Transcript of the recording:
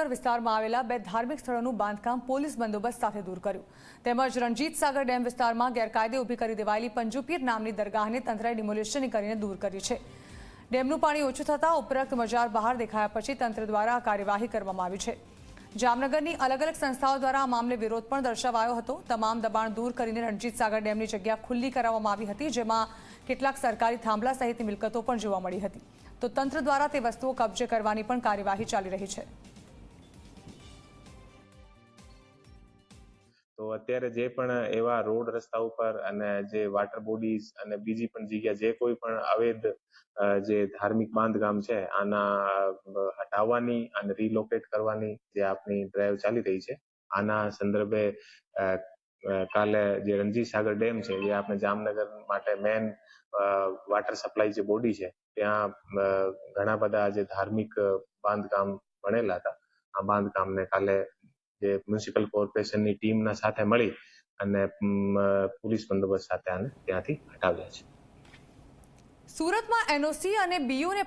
જામનગર વિસ્તારમાં આવેલા બે ધાર્મિક સ્થળોનું બાંધકામ પોલીસ બંદોબસ્ત સાથે દૂર કર્યું. તેમજ રણજીત ડેમ વિસ્તારમાં ગેરકાયદે ઊભી કરી દેવાયેલી પંજુપીર નામની દરગાહને તંત્રએ ડિમોલિશન કરીને દૂર કરી છે. ડેમનું પાણી ઓછું થતાં ઉપરાંત મજાર બહાર દેખાયા પછી તંત્ર દ્વારા આ કાર્યવાહી કરવામાં આવી છે. જામનગરની અલગ અલગ સંસ્થાઓ દ્વારા આ મામલે વિરોધ પણ દર્શાવાયો હતો. તમામ દબાણ દૂર કરીને રણજીત સાગર ડેમની જગ્યા ખુલ્લી કરાવવામાં આવી હતી, જેમાં કેટલાક સરકારી થાંભલા સહિતની મિલકતો પણ જોવા મળી હતી. તો તંત્ર દ્વારા તે વસ્તુઓ કબજે કરવાની પણ કાર્યવાહી ચાલી રહી છે. અત્યારે જે પણ એવા રોડ રસ્તા ઉપર અને જે વોટર બોડીઝ અને બીજી પણ જગ્યા જે કોઈ પણ અવૈધ જે ધાર્મિક બાંધકામ છે, આના હટાવવાની અને રિલોકેટ કરવાની જે આપણી ડ્રાઈવ ચાલી રહી છે, આના સંદર્ભે કાલે જે રણજીત સાગર ડેમ છે, જે આપણે જામનગર માટે મેન વોટર સપ્લાય જે બોડી છે, ત્યાં ઘણા બધા જે ધાર્મિક બાંધકામ બનેલા હતા. આ બાંધકામને કાલે જે મ્યુનિસિપલ કોર્પોરેશનની ટીમના સાથે મળી અને પોલીસ બંદોબસ્ત સાથે આને ત્યાંથી હટાવ્યા છે. સુરતમાં એનઓસી અને બીયુને